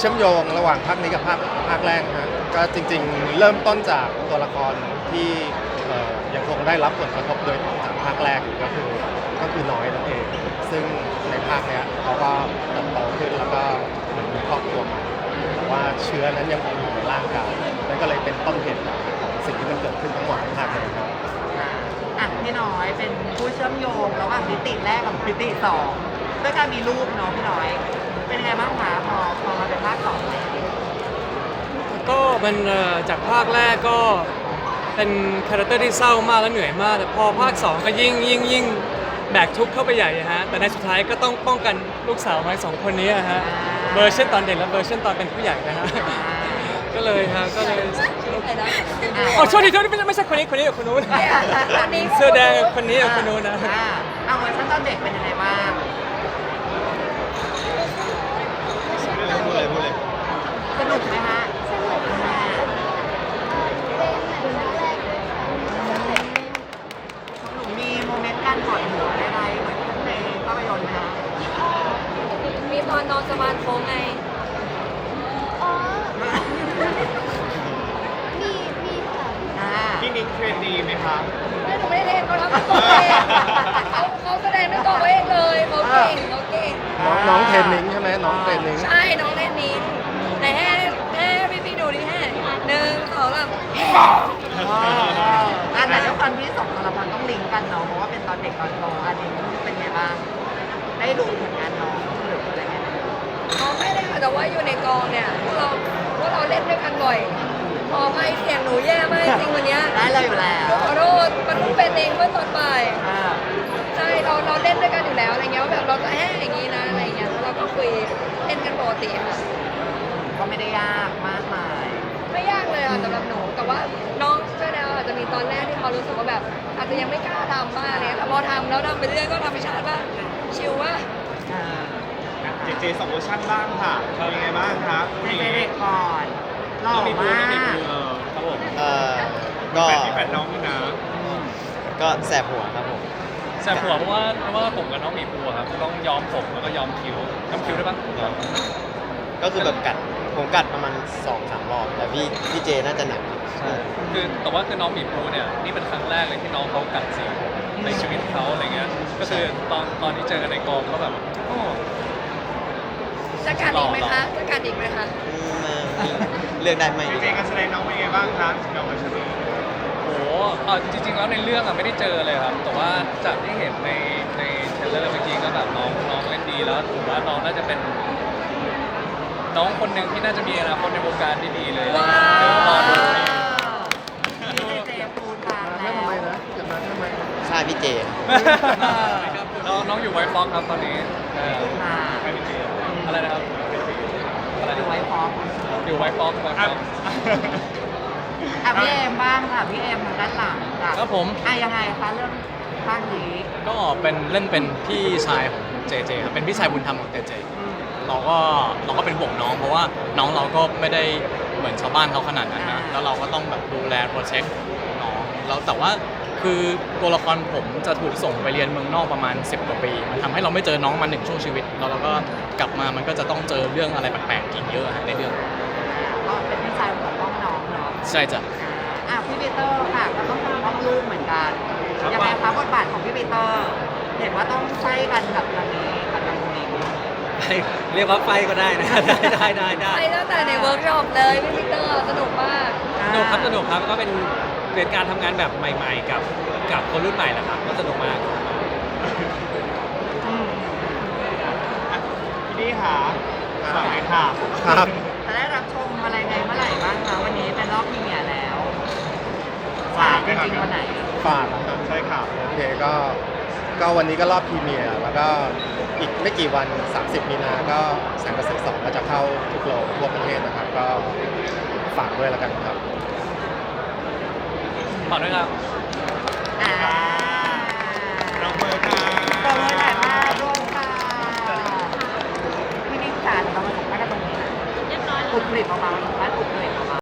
เชื่อมโยงระหว่างภาคนี้กับภาคภาคแรกฮะก็จริงๆ เริ่มต้นจากตัวละครที่เอ่อยังคงได้รับผลกระทบโดยตรงจากภาคแรกอยู่ก็คือก็คือน้อยนั่นเอง ซึ่งในภาคเนี้ยเขาก็เติบโตขึ้นแล้วก็เหมือนมีครอบครัวใหม่แต่ว่าเชื้อนั้นยังคงอยู่ในร่างกายนั่นก็เลยเป็นต้นเหตุของสิ่งที่มันเกิดขึ้นทั้งหมดในภาคนี้ครับ อะอะพี่น้อยเป็นผู้เชื่อมโยงระหว่างมิติแรกกับมิติสองด้วยการมีรูปเนาะพี่น้อย เป็นไงบ้างคะพอพอมาเป็นภาคสองแล้วก็มันเอ่อจากภาคแรกก็เป็นคาแรคเตอร์ที่เศร้ามากและเหนื่อยมาก แต่พอภาค 2 ก็ยิ่งยิ่งยิ่งแบกทุกข์เข้าไปใหญ่อะฮะแต่ในสุดท้ายก็ต้องป้องกันลูกสาวมาสองคนนี้อะฮะเวอร์ชันตอนเด็กและเวอร์ชันตอนเป็นผู้ใหญ่นะฮะก็เลยฮะก็เลยอ๋อโทษทีโทษทีไม่ใช่ไม่ใช่คนนี้คนนี้กับคนนู้นคนนี้เสื้อแดงกับคนนี้กับคนนู้นนะ อ่าเอาเวอร์ชันตอนเด็กเป็นยังไงบ้าง พูดเลยพูดเลย ส นุกไหมฮะสนุกมากหนูมีโมเมนต์การกอดหัวอะไรๆเหมือนในภาพยนตร์ไหมคะมีตอนนอนสมาธิโค้งไง อ๋อ มีมีค่ะอ่าพี่นิกเทรนดีไหมคะ ไม่หนูไม่ได้เล่นเขาทำเป็นตัวเองเขาเขาแสดงด้วยตัวเขาเองเลยเขาเก่งเขาเก่งน้องน้องเทรนนิ่งใช่ไหมน้องเทรนนิ่งใช่ น้องเล่นนี้ไหนแห่แห่พี่พี่ดูดิแห่หนึ่งสองสามแห่ อ่าแต่ด้วยความที่สองตัวละครต้องลิงก์กันเนาะ เพราะว่าเป็นตอนเด็กตอนโตอันนี้เป็นไงบ้าง ได้ดูผลงานน้องหรืออะไรเงี้ยเขาไม่ได้ค่ะแต่ว่าอยู่ในกองเนี่ยพวกเราพวกเราเล่นด้วยกันบ่อยพอไม่เสียงหนูแย่มากจริงวันเนี้ยได้เลยอยู่แล้วขอโทษมันเพิ่งเป็นเองเมื่อตอนบ่ายอ่า ใช่เราเราเล่นด้วยกันอยู่แล้วอะไรเงี้ยว่าแบบเราจะแห้อย่างงี้นะ ตอนแรกที่เขารู้สึกว่าแบบ อาจจะยังไม่กล้าทำบ้างเนี่ยแต่พอทำแล้วทำไปเรื่อยก็ธรรมชาติบ้างชิลว่าอ่าเจเจสองเวอร์ชันบ้างค่ะเป็นยังไงบ้างครับในเด็กก่อนหล่อต้องมีบูมาต้องมีกบูเออครับผมเอ่อก็แฟนพี่แฟนน้องนี่นะก็แสบหัวครับผมแสบหัวเพราะว่าเพราะว่าผมกับน้องหมีปูอะครับต้องย้อมผมแล้วก็ย้อมคิ้วย้อมคิ้วได้ปะ ก็คือแบบกัดผมกัดประมาณ2อสามรอบแต่พี่พี่เจน่าจะหนักคือแต่ว่าคือน้องหมีปูเนี่ยนี่เป็นครั้งแรกเลยที่น้องเขากัดสีผมในชีวิตเขาอะไรเงี้ยก็คือตอนตอนที่เจอกันในกองก็แบบโอ้จะกัดอีกไหมคะจะกัดอีกไหมคะอืมเลือกได้ไหมเจดีเจกว่า การแสดงน้องเป็นยังไงบ้างคะกับเวอร์ชันนี้โหเอ่อจริงๆแล้วในเรื่องอะไม่ได้เจอเลยครับ แต่ว่าจากที่เห็นในในเทรลเลอร์เมื่อกี้ก็แบบน้องน้องเล่นดีแล้วผมว่าน้องน่าจะเป็น น้องคนหนึ่งที่น่าจะมีอนาคตในวงการที่ดีเลยว้าวเดี๋ยวรอดูนี่เจเจปูทางแล้แล้ววทำไมนะเกิดมาทำไมใช่พี่เจ น้องน้องอยู่ไวท์ฟ็อกครับตอนนี้เอออ่าใครเป็นเจอะไรนะครับอะไรดูนะไว้พร้อมอยู่ไวท์ฟ็อกไวท์ฟ็อกอะพี่เอมบ้างค่ะพี่เอมทางด้านหลังจ้ะครับผม อะยังไงคะเรื่องภาคนี้ก็เป็นเล่นเป็นพี่ชายของเจเจครับเป็นพี่ชายบุญธรรมของเจเจ เราก็เราก็เป็นห่วงน้อง เพราะว่าน้องเราก็ไม่ได้เหมือนชาวบ้านเขาขนาดนั้นนะแล้วเราก็ต้องแบบดูแลโปรเทคน้องแล้วแต่ว่าคือตัวละครผมจะถูกส่งไปเรียนเมืองนอกประมาณ 10 กว่าปีมันทำให้เราไม่เจอน้องมาหนึ่งช่วงชีวิต แล้วเราก็กลับมามันก็จะต้องเจอเรื่องอะไรแปลกๆอีกเยอะฮะในเรื่องก็เป็นพี่ชายของป้องน้องเนาะใช่จ้ะอะพี่ปีเตอร์ค่ะก็ต้องปกป้องลูกเหมือนกันยังไงคะบทบาทของพี่ปีเตอร์ เห็นว่าต้องใช้กันกับทางนี้กับทางนี้ เรียกว่าไฟก็ได้นะ ได้ได้ได้ได้ไปตั้งแต่ในเวิร์กช็อปเลยพี่ปีเตอร์สนุกมากสนุกครับสนุกครับก็เป็นเป็นการทำงานแบบใหม่ ๆ กับกับคนรุ่นใหม่แหละครับก็สนุกมากอืมพี่นี่ค่ะฝากเลยค่ะครับ จะได้รับชมอะไรไงเมื่อไหร่บ้างคะวันนี้เป็นรอบพรีเมียร์แล้วฝากจด้วยครับริงๆวันไหน ฝากนะครับ ใช่ค่ะ โอเคก็ ก็วันนี้ก็รอบพรีเมียร์แล้วก็อีกไม่กี่วัน 30 มีนา ก็แสงกระสือสองก็จะเข้าทุกโรงทั่วประเทศนะครับ ก็ฝากด้วยแล้วกันครับฝากด้วยครับ อ่าน้องเบอร์ค่ะตบมือหน่อยค่ะร่วมค่ะพี่นิ่งจ๋าเรามาสัมภาษณ์กันตรงนี้เรียบร้อยกรุบกริบเบาๆ